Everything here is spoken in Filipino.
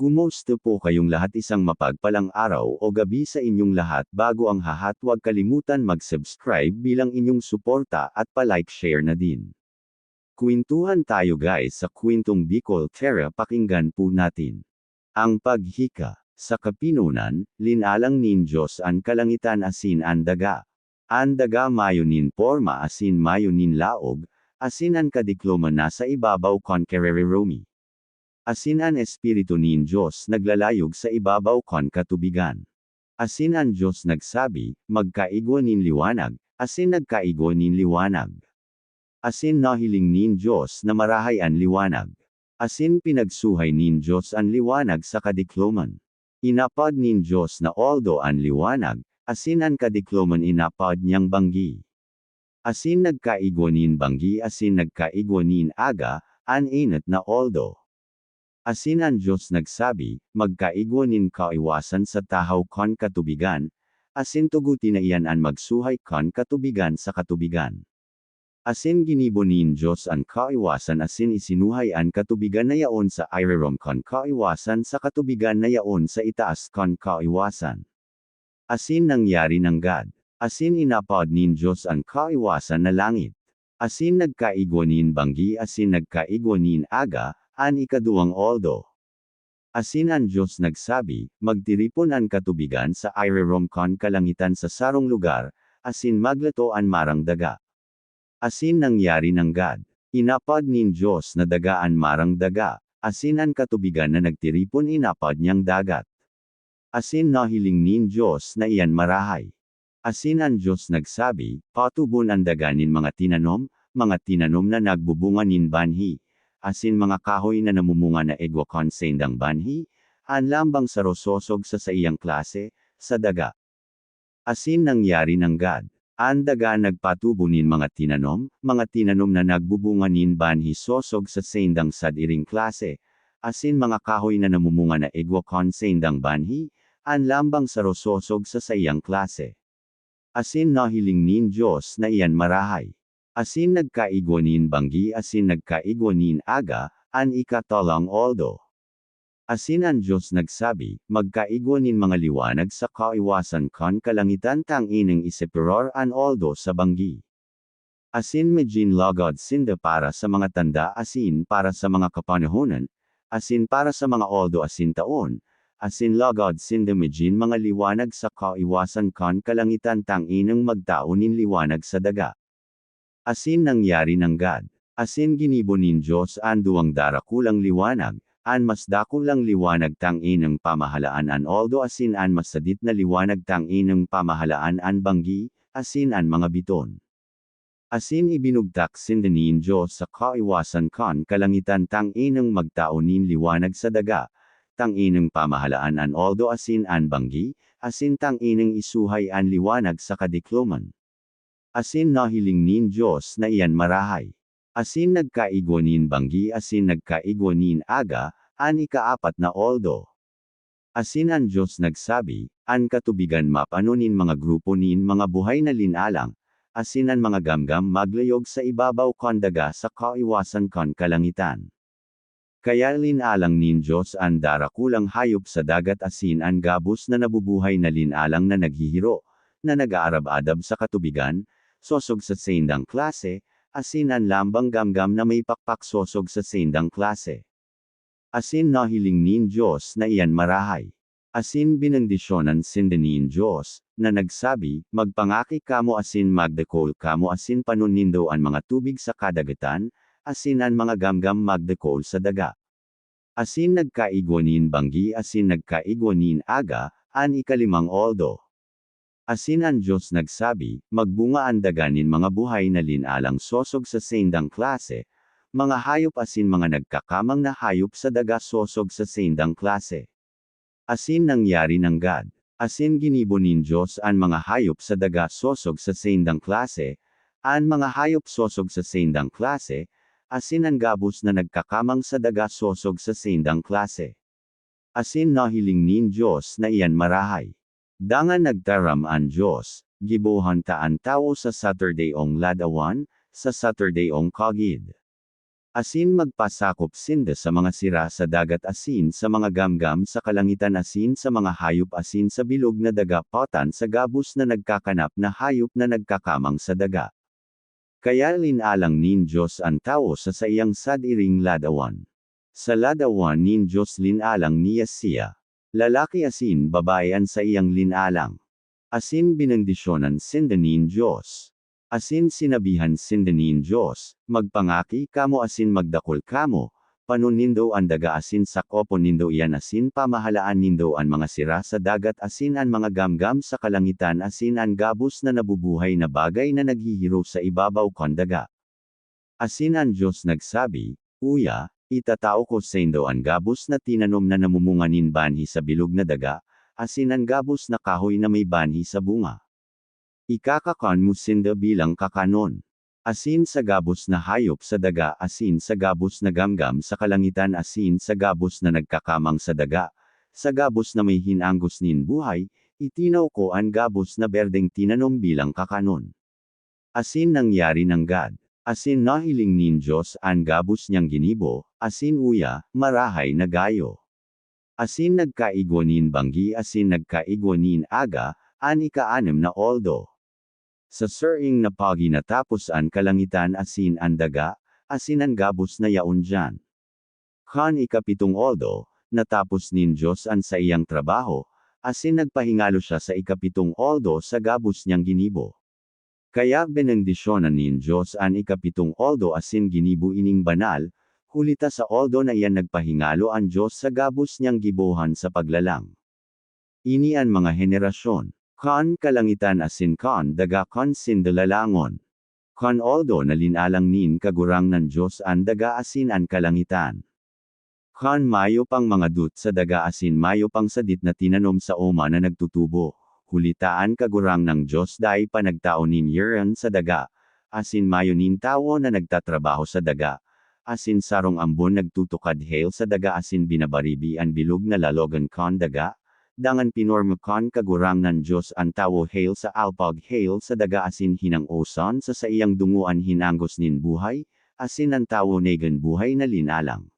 Kumusta po kayong lahat isang mapagpalang araw o gabi sa inyong lahat bago ang hahat huwag kalimutan mag-subscribe bilang inyong suporta at palike share na din. Kwentuhan tayo guys sa kwentong Bicol Terra pakinggan po natin. Ang paghika. Sa kapinunan, linalang nin Diyos ang kalangitan asin ang daga. Ang daga mayonin porma asin mayonin laog, asin ang kadikloma nasa ibabaw konkerere romi. Asin ang espiritu nin Diyos naglalayog sa ibabaw kon katubigan. Asin ang Diyos nagsabi, magkaigwa nin liwanag, asin nagkaigwa nin liwanag. Asin nahiling nin Diyos na marahay ang liwanag. Asin pinagsuhay nin Diyos ang liwanag sa kadikloman. Inapad nin Diyos na although ang liwanag, asin ang kadikloman inapad niyang banggi. Asin nagkaigwa nin banggi asin nagkaigwa nin aga, an inat na although. Asin ang Diyos nagsabi, magkaigwanin kaiwasan sa tahaw kon katubigan, asin tuguti na iyan ang magsuhay kon katubigan sa katubigan. Asin ginibonin Diyos ang kaiwasan asin isinuhay ang katubigan na yaon sa irerom kon kaiwasan sa katubigan na yaon sa itaas kon kaiwasan. Asin nangyari ng God. Asin inapod nin Diyos ang kaiwasan na langit. Asin nagkaigwanin banggi asin nagkaigwanin aga, an ikaduwang oldo. Asin ang Diyos nagsabi, magtiripon ang katubigan sa irerom kon kalangitan sa sarong lugar, asin maglato ang marang daga. Asin nangyari ng God. Inapad nin Diyos na dagaan marang daga, asin ang katubigan na nagtiripon inapad niyang dagat. Asin nahiling nin Diyos na iyan marahay. Asin ang Diyos nagsabi, patubon ang daganin mga tinanom, mga tinanom na nagbubunga nin banhi, asin mga kahoy na namumunga na egwa konsendang banhi, an lambang sarososog sa sa iyang klase, sa daga. Asin nangyari ng God. Ang daga nagpatubunin mga tinanom, mga tinanom na nagbubunganin banhi sosog sa sendang sadiring klase, asin mga kahoy na namumunga na egwa konsendang banhi, an lambang sarososog sa sayang klase. Asin nahiling nin Diyos na iyan marahay. Asin nagkaigwanin banggi asin nagkaigwanin aga, an ikatalang oldo. Asin ang Diyos nagsabi, magkaigwanin mga liwanag sa kaiwasan kon kalangitan tang ineng isepiror an oldo sa banggi. Asin medjin logod sinda para sa mga tanda asin para sa mga kapanahonan, asin para sa mga oldo asin taon, asin logod sinda medjin mga liwanag sa kaiwasan kon kalangitan tang ineng magtaunin liwanag sa daga. Asin nangyari ng God. Asin ginibonin Diyos an duwang darakulang liwanag, an mas dakulang liwanag tang inang pamahalaan an oldo asin an masadit na liwanag tang inang pamahalaan an banggi, asin an mga biton. Asin ibinugtak sindanin Diyos sa kaiwasan kon kalangitan tang inang magtaunin liwanag sa daga, tang inang pamahalaan an oldo asin an banggi, asin tang inang isuhay an liwanag sa kadikloman. Asin nahiling nin Diyos na iyan marahay. Asin nagkaigwanin banggi asin nagkaigwanin aga, an ikaapat na oldo. Asin ang Diyos nagsabi, an katubigan mapanunin mga grupo nin mga buhay na linalang, asin ang mga gamgam maglayog sa ibabaw kondaga sa kaiwasan kon kalangitan. Kaya linalang nin Diyos ang darakulang hayop sa dagat asin ang gabos na nabubuhay na linalang na naghihiro, na nag-aarab-adab sa katubigan, sosog sa sendang klase, asin ang lambang gamgam na may pakpak sosog sa sendang klase. Asin nahiling nin Diyos na iyan marahay. Asin binendisyonan sindanin Diyos, na nagsabi, magpangaki kamo asin magdekol kamo asin panunindo ang mga tubig sa kadagatan, asin ang mga gamgam magdekol sa daga. Asin nagkaigwanin banggi asin nagkaigwanin aga, an ikalimang oldo. Asin ang Diyos nagsabi, magbunga ang daganin mga buhay na linalang sosog sa sendang klase, mga hayop asin mga nagkakamang na hayop sa daga sosog sa sendang klase. Asin nangyari ng God. Asin ginibonin Diyos ang mga hayop sa daga sosog sa sendang klase, ang mga hayop sosog sa sendang klase, asin ang gabos na nagkakamang sa daga sosog sa sendang klase. Asin nahiling nin Diyos na iyan marahay. Dangan nagtaram ang Diyos, gibuhan ta ang tao sa Saturday ong ladawan, sa Saturday ong kagid. Asin magpasakop sinda sa mga sira sa dagat asin sa mga gamgam sa kalangitan asin sa mga hayop asin sa bilog na daga potan sa gabus na nagkakanap na hayop na nagkakamang sa daga. Kaya linalang nin Diyos ang tao sa sayang sadiring ladawan. Sa ladawan nin Diyos linalang niya siya. Lalaki asin babae an sa iyang linalang. Asin binendisyonan sinda nin Diyos. Asin sinabihan sindanin Diyos, magpangaki kamo asin magdakol kamo, panon nindo ang daga asin sa kopo nindo iyan asin pamahalaan nindo ang mga sira sa dagat asin ang mga gamgam sa kalangitan asin ang gabus na nabubuhay na bagay na naghihiro sa ibabaw kon daga. Asin ang Diyos nagsabi, Uya, itatao ko sa indo ang gabus na tinanom na namumunganin banhi sa bilog na daga, asin ang gabus na kahoy na may banhi sa bunga. Ikakakan mo sinda bilang kakanon. Asin sa gabos na hayop sa daga asin sa gabos na gamgam sa kalangitan asin sa gabos na nagkakamang sa daga. Sa gabos na may hinanggos nin buhay, itinaw ko ang gabos na berdeng tinanom bilang kakanon. Asin nangyari ng God. Asin nahiling nin Diyos ang gabos niyang ginibo, asin uya, marahay na gayo. Asin nagkaigwanin banggi asin nagkaigwanin aga, ani kaanem na oldo. Sa suring na pagi natapos ang kalangitan asin ang daga, asin ang gabos na yaon dyan. Kan ikapitong oldo, natapos nin Diyos ang sa iyang trabaho, asin nagpahingalo siya sa ikapitong oldo sa gabos niyang ginibo. Kaya benendisyonan nin Diyos ang ikapitong oldo asin ginibo ining banal, hulita sa oldo na iyan nagpahingalo ang Diyos sa gabos niyang gibohan sa paglalang. Ini ang mga henerasyon. Kan kalangitan asin kan daga kan sindalalangon. Kan oldo na linalang nin kagurang ng Diyos an daga asin an kalangitan. Kan mayo pang mga dut sa daga asin mayo pang sadit na tinanom sa oma na nagtutubo. Hulitaan kagurang ng Diyos dahil panagtao nin yeran sa daga. Asin mayo nin tao na nagtatrabaho sa daga. Asin sarong ambon nagtutukad hail sa daga asin binabaribi ang bilog na lalogan kan daga dangan pinormakan kagurang ng Diyos ang tawo hail sa alpag hail sa daga asin hinang osan sa sa iyang dunguan hinanggos nin buhay, asin ang tawo negan buhay na linalang.